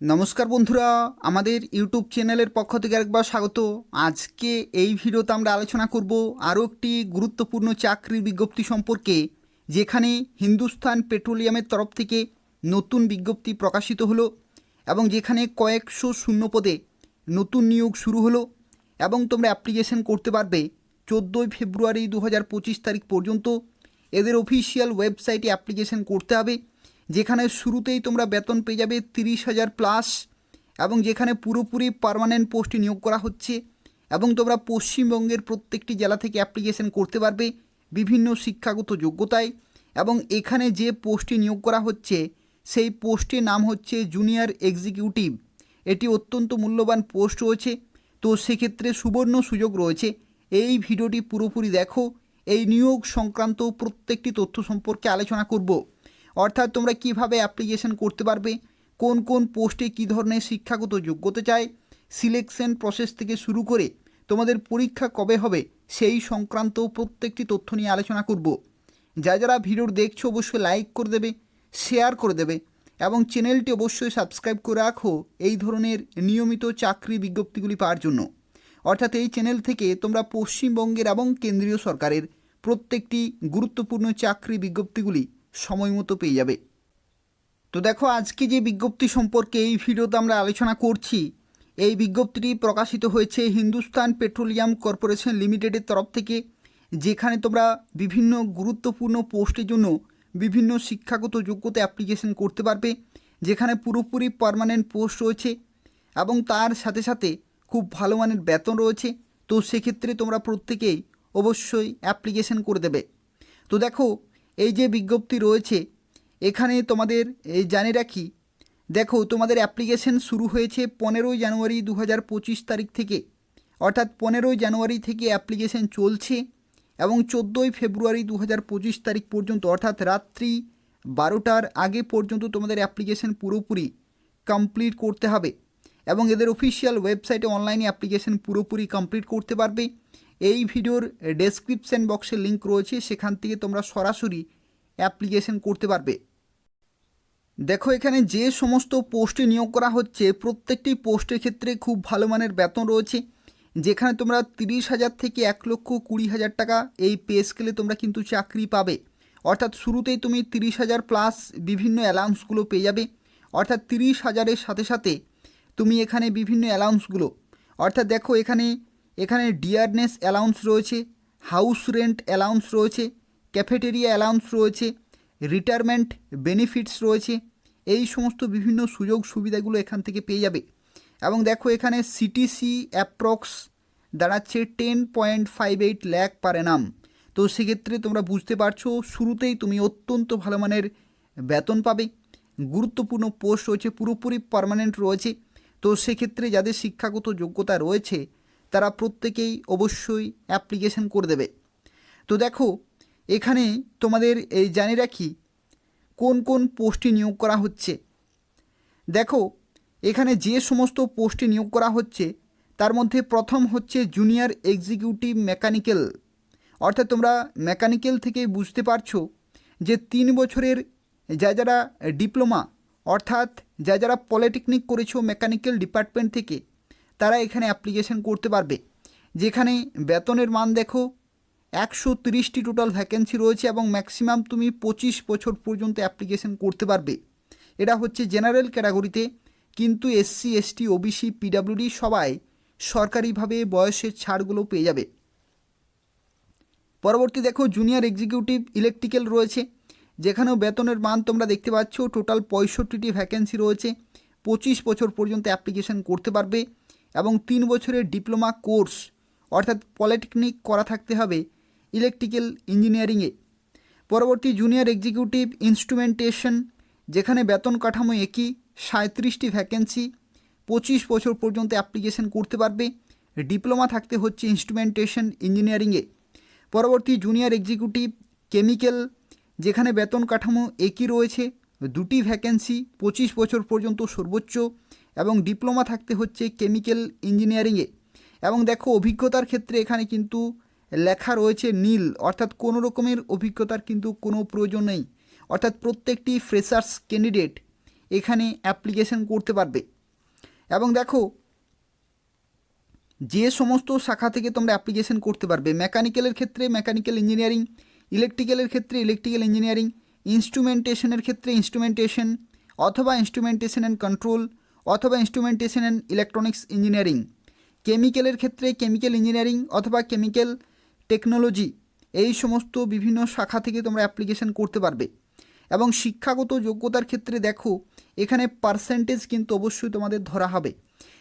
নমস্কার বন্ধুরা, আমাদের ইউটিউব চ্যানেলের পক্ষ থেকে একবার স্বাগত। আজকে এই ভিডিওতে আমরা আলোচনা করব আরও একটি গুরুত্বপূর্ণ চাকরির বিজ্ঞপ্তি সম্পর্কে, যেখানে হিন্দুস্তান পেট্রোলিয়ামের তরফ থেকে নতুন বিজ্ঞপ্তি প্রকাশিত হলো এবং যেখানে কয়েকশো শূন্য পদে নতুন নিয়োগ শুরু হলো এবং তোমরা অ্যাপ্লিকেশন করতে পারবে চোদ্দোই ফেব্রুয়ারি দু হাজার পঁচিশ তারিখ পর্যন্ত। এদের অফিসিয়াল ওয়েবসাইটে অ্যাপ্লিকেশন করতে হবে। যেখানে শুরুতেই তোমরা বেতন পেয়ে যাবে তিরিশ হাজার প্লাস এবং যেখানে পুরোপুরি পার্মানেন্ট পোস্টে নিয়োগ করা হচ্ছে এবং তোমরা পশ্চিমবঙ্গের প্রত্যেকটি জেলা থেকে অ্যাপ্লিকেশন করতে পারবে বিভিন্ন শিক্ষাগত যোগ্যতায় এবং এখানে যে পোস্টে নিয়োগ করা হচ্ছে সেই পোস্টের নাম হচ্ছে জুনিয়র এক্সিকিউটিভ এটি অত্যন্ত মূল্যবান পোস্ট রয়েছে। তো সেক্ষেত্রে সুবর্ণ সুযোগ রয়েছে। এই ভিডিওটি পুরোপুরি দেখো। এই নিয়োগ সংক্রান্ত প্রত্যেকটি তথ্য সম্পর্কে আলোচনা করব। অর্থাৎ তোমরা কীভাবে অ্যাপ্লিকেশন করতে পারবে? কোন কোন পোস্টে কী ধরনের শিক্ষাগত যোগ্যতা চাই? সিলেকশন প্রসেস থেকে শুরু করে তোমাদের পরীক্ষা কবে হবে? সেই সংক্রান্ত প্রত্যেকটি তথ্য নিয়ে আলোচনা করব। যা যারা ভিডিওর দেখছ, অবশ্যই লাইক করে দেবে শেয়ার করে দেবে এবং চ্যানেলটি অবশ্যই সাবস্ক্রাইব করে রাখো এই ধরনের নিয়মিত চাকরি বিজ্ঞপ্তিগুলি পাওয়ার জন্য। অর্থাৎ এই চ্যানেল থেকে তোমরা পশ্চিমবঙ্গের এবং কেন্দ্রীয় সরকারের প্রত্যেকটি গুরুত্বপূর্ণ চাকরি বিজ্ঞপ্তিগুলি সময় মতো পেয়ে যাবে। তো দেখো, আজকে যে বিজ্ঞপ্তি সম্পর্কে এই ভিডিওতে আমরা আলোচনা করছি, এই বিজ্ঞপ্তিটি প্রকাশিত হয়েছে হিন্দুস্তান পেট্রোলিয়াম কর্পোরেশন লিমিটেডের তরফ থেকে, যেখানে তোমরা বিভিন্ন গুরুত্বপূর্ণ পোস্টের জন্য বিভিন্ন শিক্ষাগত যোগ্যতা অ্যাপ্লিকেশন করতে পারবে, যেখানে পুরোপুরি পার্মানেন্ট পোস্ট রয়েছে এবং তার সাথে সাথে খুব ভালো মানের বেতন রয়েছে। তো সেক্ষেত্রে তোমরা প্রত্যেকেই অবশ্যই অ্যাপ্লিকেশন করে দেবে। তো দেখো এই যে বিজ্ঞপ্তি রয়েছে, এখানে তোমাদের জানিয়ে রাখি, দেখো তোমাদের অ্যাপ্লিকেশন শুরু হয়েছে পনেরোই জানুয়ারি দু হাজার পঁচিশ তারিখ থেকে। অর্থাৎ পনেরোই জানুয়ারি থেকে অ্যাপ্লিকেশন চলছে এবং চোদ্দোই ফেব্রুয়ারি দু হাজার পঁচিশ তারিখ পর্যন্ত, অর্থাৎ রাত্রি বারোটার আগে পর্যন্ত তোমাদের অ্যাপ্লিকেশন পুরোপুরি কমপ্লিট করতে হবে এবং এদের অফিসিয়াল ওয়েবসাইটে অনলাইনে অ্যাপ্লিকেশন পুরোপুরি কমপ্লিট করতে পারবে। এই ভিডিওর ডেসক্রিপশন বক্সে লিঙ্ক রয়েছে, সেখান থেকে তোমরা সরাসরি অ্যাপ্লিকেশন করতে পারবে। দেখো, এখানে যে সমস্ত পোস্টে নিয়োগ করা হচ্ছে, প্রত্যেকটি পোস্টের ক্ষেত্রে খুব ভালো মানের বেতন রয়েছে, যেখানে তোমরা তিরিশ হাজার থেকে এক লক্ষ কুড়ি হাজার টাকা এই পে স্কেলে তোমরা কিন্তু চাকরি পাবে। অর্থাৎ শুরুতেই তুমি তিরিশ হাজার প্লাস বিভিন্ন অ্যালাউন্সগুলো পেয়ে যাবে। অর্থাৎ তিরিশ হাজারের সাথে সাথে তুমি এখানে বিভিন্ন অ্যালাউন্সগুলো অর্থাৎ দেখো এখানে এখানে ডিয়ারনেস অ্যালাউন্স রয়েছে, হাউস রেন্ট অ্যালাউন্স রয়েছে, ক্যাফেটেরিয়া অ্যালাউন্স রয়েছে, রিটায়ারমেন্ট বেনিফিটস রয়েছে, এই সমস্ত বিভিন্ন সুযোগ সুবিধাগুলো এখান থেকে পেয়ে যাবে। এবং দেখো এখানে সিটিসি অ্যাপ্রক্স দাঁড়াচ্ছে ten point five eight lakh per annum তো সেক্ষেত্রে তোমরা বুঝতে পারছ, শুরুতেই তুমি অত্যন্ত ভালো মানের বেতন পাবে। গুরুত্বপূর্ণ পোস্ট রয়েছে, পুরোপুরি পার্মানেন্ট রয়েছে। তো সেক্ষেত্রে যাদের শিক্ষাগত যোগ্যতা রয়েছে তারা প্রত্যেকেই অবশ্যই অ্যাপ্লিকেশন করে দেবে। তো দেখো, এখানে তোমাদের এই জানি রাখি কোন কোন পোস্টে নিয়োগ করা হচ্ছে। দেখো, এখানে যে সমস্ত পোস্টে নিয়োগ করা হচ্ছে, তার মধ্যে প্রথম হচ্ছে জুনিয়র এক্সিকিউটিভ মেকানিক্যাল। অর্থাৎ তোমরা মেকানিক্যাল থেকে বুঝতে পারছ যে তিন বছরের যা যারা ডিপ্লোমা, অর্থাৎ যা যারা পলিটেকনিক করেছ মেকানিক্যাল ডিপার্টমেন্ট থেকে তারা এখানে অ্যাপ্লিকেশন করতে পারবে। যেখানে বেতনের মান দেখো, একশো তিরিশটি টোটাল ভ্যাকেন্সি রয়েছে এবং ম্যাক্সিমাম তুমি পঁচিশ বছর পর্যন্ত অ্যাপ্লিকেশন করতে পারবে। এটা হচ্ছে জেনারেল ক্যাটাগরিতে কিন্তু এসসি এসটি ওবিসি পিডাব্লিউডি সবাই সরকারিভাবে বয়সের ছাড়গুলো পেয়ে যাবে। পরবর্তী দেখো জুনিয়র এক্সিকিউটিভ ইলেকট্রিক্যাল রয়েছে, যেখানেও বেতনের মান তোমরা দেখতে পাচ্ছ টোটাল পঁয়ষট্টিটি ভ্যাকেন্সি রয়েছে, পঁচিশ বছর পর্যন্ত অ্যাপ্লিকেশন করতে পারবে। এবং তিন বছরের ডিপ্লোমা কোর্স, অর্থাৎ পলিটেকনিক করা থাকতে হবে ইলেকট্রিক্যাল ইঞ্জিনিয়ারিংয়ে। পরবর্তী জুনিয়র এক্সিকিউটিভ ইনস্ট্রুমেন্টেশন, যেখানে বেতন কাঠামো একই, সাঁত্রিশটি ভ্যাকেন্সি, পঁচিশ বছর পর্যন্ত অ্যাপ্লিকেশন করতে পারবে, ডিপ্লোমা থাকতে হচ্ছে ইনস্ট্রুমেন্টেশন ইঞ্জিনিয়ারিংয়ে। পরবর্তী জুনিয়র এক্সিকিউটিভ কেমিক্যাল, যেখানে বেতন কাঠামো একই রয়েছে, দুটি ভ্যাকেন্সি, পঁচিশ বছর পর্যন্ত সর্বোচ্চ এবং ডিপ্লোমা থাকতে হচ্ছে কেমিক্যাল ইঞ্জিনিয়ারিংয়ে। এবং দেখো, অভিজ্ঞতার ক্ষেত্রে এখানে কিন্তু লেখা রয়েছে নীল, অর্থাৎ কোনো রকমের অভিজ্ঞতার কিন্তু কোনো প্রয়োজন নেই। অর্থাৎ প্রত্যেকটি ফ্রেশার্স ক্যান্ডিডেট এখানে অ্যাপ্লিকেশন করতে পারবে। এবং দেখো, যে সমস্ত শাখা থেকে তোমরা অ্যাপ্লিকেশন করতে পারবে, মেকানিক্যালের ক্ষেত্রে মেকানিক্যাল ইঞ্জিনিয়ারিং, ইলেকট্রিক্যালের ক্ষেত্রে ইলেকট্রিক্যাল ইঞ্জিনিয়ারিং, ইনস্ট্রুমেন্টেশনের ক্ষেত্রে ইনস্ট্রুমেন্টেশন, অথবা ইনস্ট্রুমেন্টেশন অ্যান্ড কন্ট্রোল অথবা ইনস্ট্রুমেন্টেশন অ্যান্ড ইলেকট্রনিক্স ইঞ্জিনিয়ারিং কেমিক্যালের ক্ষেত্রে কেমিক্যাল ইঞ্জিনিয়ারিং অথবা কেমিক্যাল টেকনোলজি এই সমস্ত বিভিন্ন শাখা থেকে তোমরা অ্যাপ্লিকেশন করতে পারবে। এবং শিক্ষাগত যোগ্যতার ক্ষেত্রে দেখো, এখানে পার্সেন্টেজ কিন্তু অবশ্যই তোমাদের ধরা হবে।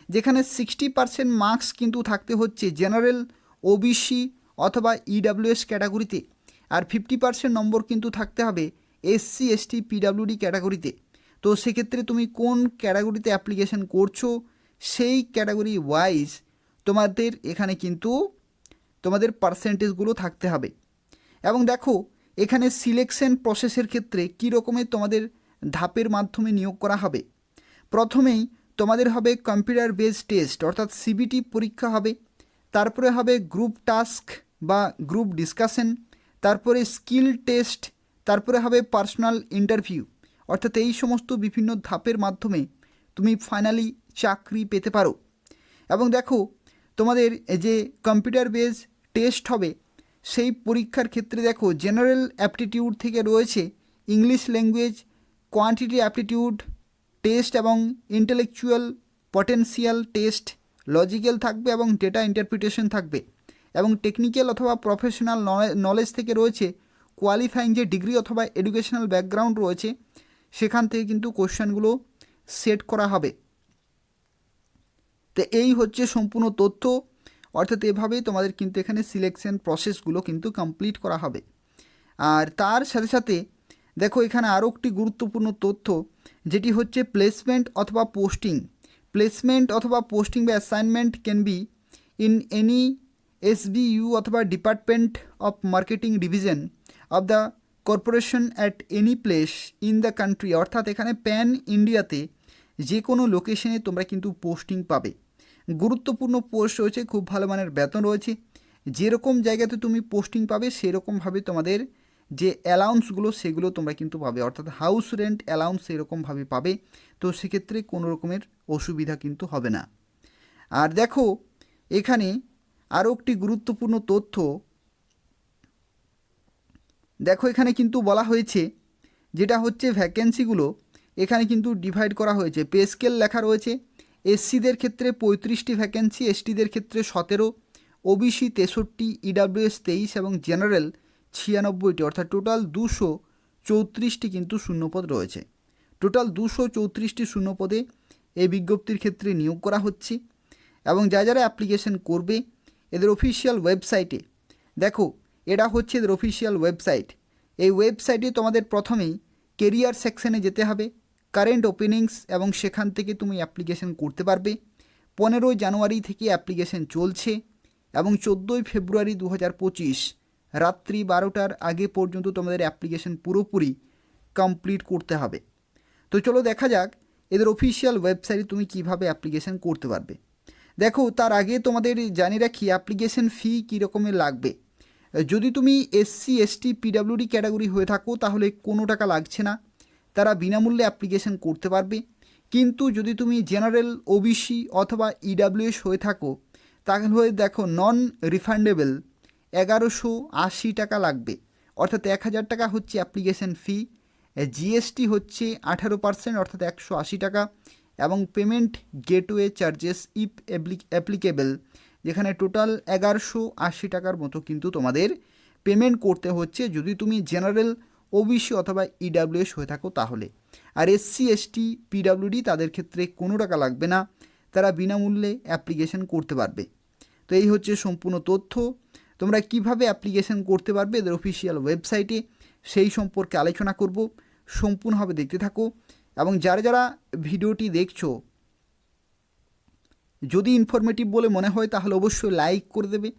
যেখানে সিক্সটি পার্সেন্ট মার্কস কিন্তু থাকতে হচ্ছে জেনারেল ওবিসি অথবা ইডাব্লিউএস ক্যাটাগরিতে আর ফিফটি পার্সেন্ট নম্বর কিন্তু থাকতে হবে এসসি এসটি পিডাব্লিউডি ক্যাটাগরিতে তো সেক্ষেত্রে তুমি কোন ক্যাটাগরিতে অ্যাপ্লিকেশন করছ? সেই ক্যাটাগরি ওয়াইজ তোমাদের এখানে কিন্তু তোমাদের পার্সেন্টেজগুলো থাকতে হবে। এবং দেখো, এখানে সিলেকশন প্রসেসের ক্ষেত্রে কী রকমের তোমাদের ধাপের মাধ্যমে নিয়োগ করা হবে? প্রথমেই তোমাদের হবে কম্পিউটার বেস টেস্ট অর্থাৎ সিবিটি পরীক্ষা হবে। তারপরে হবে গ্রুপ টাস্ক বা গ্রুপ ডিসকাশন তারপরে স্কিল টেস্ট তারপরে হবে পার্সোনাল ইন্টারভিউ অর্থাৎ এই সমস্ত বিভিন্ন ধাপের মাধ্যমে তুমি ফাইনালি চাকরি পেতে পারো। এবং দেখো, তোমাদের যে কম্পিউটার বেস টেস্ট হবে, সেই পরীক্ষার ক্ষেত্রে দেখো জেনারেল অ্যাপটিটিউড থেকে রয়েছে English language quantity aptitude test এবং ইন্টেলেকচুয়াল পটেন্সিয়াল টেস্ট লজিক্যাল থাকবে এবং ডেটা ইন্টারপ্রিটেশন থাকবে। এবং টেকনিক্যাল অথবা প্রফেশনাল নলেজ থেকে রয়েছে কোয়ালিফাইং যে ডিগ্রি অথবা এডুকেশনাল ব্যাকগ্রাউন্ড রয়েছে সেখান থেকে কিন্তু কোশ্চেনগুলো সেট করা হবে। তো এই হচ্ছে সম্পূর্ণ তথ্য। অর্থাৎ এভাবেই তোমাদের কিন্তু এখানে সিলেকশন প্রসেসগুলো কিন্তু কমপ্লিট করা হবে। আর তার সাথে সাথে দেখো এখানে আরও একটি গুরুত্বপূর্ণ তথ্য, যেটি হচ্ছে প্লেসমেন্ট অথবা পোস্টিং প্লেসমেন্ট অথবা পোস্টিং বা assignment can be in any S B U অথবা department of marketing division of the corporation at any place in the country, অর্থাৎ এখানে প্যান ইন্ডিয়াতে যে কোনো লোকেশনে তোমরা কিন্তু পোস্টিং পাবে। গুরুত্বপূর্ণ পোস্ট রয়েছে, খুব ভালো মানের বেতন রয়েছে। যেরকম জায়গাতে তুমি পোস্টিং পাবে, সেরকমভাবে তোমাদের যে অ্যালাউন্সগুলো, সেগুলো তোমরা কিন্তু পাবে। অর্থাৎ হাউস রেন্ট অ্যালাউন্স এরকমভাবে পাবে, তো সেক্ষেত্রে কোনো রকমের অসুবিধা কিন্তু হবে না। আর দেখো, এখানে আরও একটি গুরুত্বপূর্ণ তথ্য দেখো এখানে কিন্তু বলা হয়েছে, যেটা হচ্ছে ভ্যাকেন্সিগুলো, এখানে কিন্তু ডিভাইড করা হয়েছে। পে স্কেল লেখা রয়েছে এসসিদের ক্ষেত্রে পঁয়ত্রিশটি ভ্যাকেন্সি এসটিদের ক্ষেত্রে সতেরো ওবিসি তেষট্টি ইডাব্লিউএস তেইশ এবং জেনারেল ছিয়ানব্বইটি, অর্থাৎ টোটাল দুশো চৌত্রিশটি কিন্তু শূন্যপদ রয়েছে। টোটাল দুশো চৌত্রিশটি শূন্যপদে এই বিজ্ঞপ্তির ক্ষেত্রে নিয়োগ করা হচ্ছে এবং যা যারা অ্যাপ্লিকেশন করবে, এদের অফিসিয়াল ওয়েবসাইটে দেখো এটা হচ্ছে এদের অফিসিয়াল ওয়েবসাইট এই ওয়েবসাইটে তোমাদের প্রথমেই কেরিয়ার সেকশনে যেতে হবে কারেন্ট ওপেনিংস এবং সেখান থেকে তুমি অ্যাপ্লিকেশন করতে পারবে। পনেরোই জানুয়ারি থেকে অ্যাপ্লিকেশন চলছে এবং চোদ্দোই ফেব্রুয়ারি দু পঁচিশ রাত্রি বারোটার আগে পর্যন্ত তোমাদের অ্যাপ্লিকেশন পুরোপুরি কমপ্লিট করতে হবে। তো চলো দেখা যাক এদের অফিসিয়াল ওয়েবসাইটে তুমি কীভাবে অ্যাপ্লিকেশন করতে পারবে। দেখো, তার আগে তোমাদের জানিয়ে রাখি অ্যাপ্লিকেশন ফি কী রকমের লাগবে। যদি তুমি এসসি এসটি পিডাব্লিউডি ক্যাটাগরি হয়ে থাকো, তাহলে কোনো টাকা লাগছে না। তারা বিনামূল্যে অ্যাপ্লিকেশন করতে পারবে। কিন্তু যদি তুমি জেনারেল ওবিসি অথবা ইডাব্লিউএস হয়ে থাকো, তাহলে হয়ে দেখো নন রিফান্ডেবল এগারোশো আশি টাকা লাগবে। অর্থাৎ এক হাজার টাকা হচ্ছে অ্যাপ্লিকেশন ফি জিএসটি হচ্ছে আঠারো পার্সেন্ট অর্থাৎ একশো আশি টাকা, এবং payment gateway charges if applicable যেখানে টোটাল এগারোশো আশি টাকার মতো কিন্তু তোমাদের পেমেন্ট করতে হচ্ছে। যদি তুমি জেনারেল ওবিসি অথবা ইডাব্লিউএস হয়ে থাকো তাহলে। আর এসসি এসটি পিডাব্লিউডি তাদের ক্ষেত্রে কোনো টাকা লাগবে না। তারা বিনামূল্যে অ্যাপ্লিকেশন করতে পারবে। তো এই হচ্ছে সম্পূর্ণ তথ্য। তোমরা কীভাবে অ্যাপ্লিকেশন করতে পারবে এদের অফিসিয়াল ওয়েবসাইটে সেই সম্পর্কে আলোচনা করব। সম্পূর্ণভাবে দেখতে থাকো। এবং যারা যারা ভিডিওটি দেখছ যদি ইনফরমেটিভ বলে মনে হয়, তাহলে অবশ্যই লাইক করে দেবে।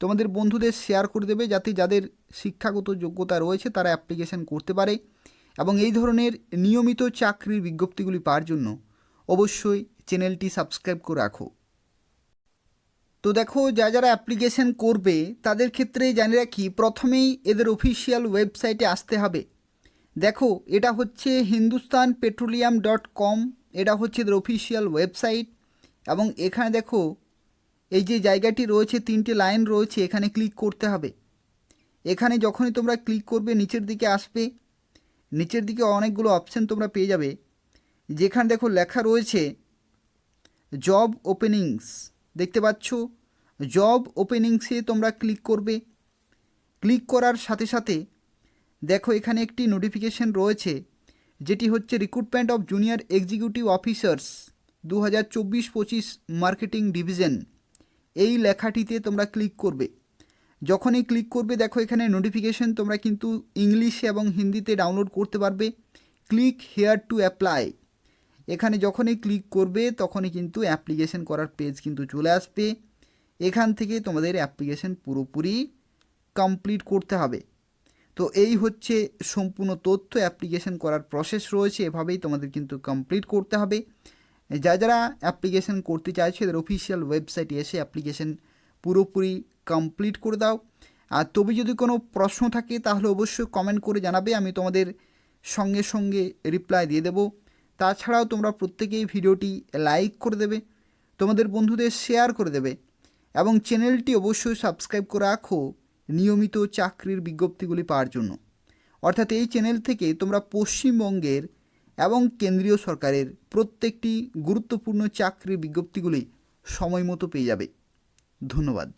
তোমাদের বন্ধুদের শেয়ার করে দেবে, যাতে যাদের শিক্ষাগত যোগ্যতা রয়েছে, তারা অ্যাপ্লিকেশন করতে পারে এবং এই ধরনের নিয়মিত চাকরির বিজ্ঞপ্তিগুলি পাওয়ার জন্য অবশ্যই চ্যানেলটি সাবস্ক্রাইব করে রাখো। তো দেখো, যা যারা অ্যাপ্লিকেশন করবে, তাদের ক্ষেত্রে জানি রাখি, প্রথমেই এদের অফিসিয়াল ওয়েবসাইটে আসতে হবে। দেখো, এটা হচ্ছে হিন্দুস্তান পেট্রোলিয়াম ডট কম এটা হচ্ছে এদের অফিসিয়াল ওয়েবসাইট এবং এখানে দেখো, এই যে জায়গাটি রয়েছে, তিনটে লাইন রয়েছে, এখানে ক্লিক করতে হবে। এখানে যখনই তোমরা ক্লিক করবে, নিচের দিকে আসবে। নিচের দিকে অনেকগুলো অপশান তোমরা পেয়ে যাবে। যেখানে দেখো লেখা রয়েছে, জব ওপেনিংস দেখতে পাচ্ছ? জব ওপেনিংসে তোমরা ক্লিক করবে। ক্লিক করার সাথে সাথে দেখো এখানে একটি নোটিফিকেশন রয়েছে, যেটি হচ্ছে recruitment of junior executive officers দু হাজার চব্বিশ পঁচিশ মার্কেটিং ডিভিশন, এই লেখাটিতে তোমরা ক্লিক করবে। যখনই ক্লিক করবে, দেখো এখানে নোটিফিকেশন তোমরা কিন্তু ইংলিশে এবং হিন্দিতে ডাউনলোড করতে পারবে। ক্লিক হেয়ার টু অ্যাপ্লাই এখানে যখনই ক্লিক করবে, তখনই কিন্তু অ্যাপ্লিকেশন করার পেজ কিন্তু চলে আসবে। এখান থেকে তোমাদের অ্যাপ্লিকেশন পুরোপুরি কমপ্লিট করতে হবে। তো এই হচ্ছে সম্পূর্ণ তথ্য অ্যাপ্লিকেশন করার প্রসেস রয়েছে, এভাবেই তোমাদের কিন্তু কমপ্লিট করতে হবে। যা যারা অ্যাপ্লিকেশন করতে চাইছে, এদের অফিসিয়াল ওয়েবসাইটে এসে অ্যাপ্লিকেশন পুরোপুরি কমপ্লিট করে দাও। আর তবে যদি কোনো প্রশ্ন থাকে, তাহলে অবশ্যই কমেন্ট করে জানাবে, আমি তোমাদের সঙ্গে সঙ্গে রিপ্লাই দিয়ে দেবো। তাছাড়াও তোমরা প্রত্যেকেই ভিডিওটি লাইক করে দেবে, তোমাদের বন্ধুদের শেয়ার করে দেবে, এবং চ্যানেলটি অবশ্যই সাবস্ক্রাইব করে রাখো নিয়মিত চাকরির বিজ্ঞপ্তিগুলি পাওয়ার জন্য। অর্থাৎ এই চ্যানেল থেকে তোমরা পশ্চিমবঙ্গের এবং কেন্দ্রীয় সরকারের প্রত্যেকটি গুরুত্বপূর্ণ চাকরির বিজ্ঞপ্তিগুলি সময় মতো পেয়ে যাবে। ধন্যবাদ।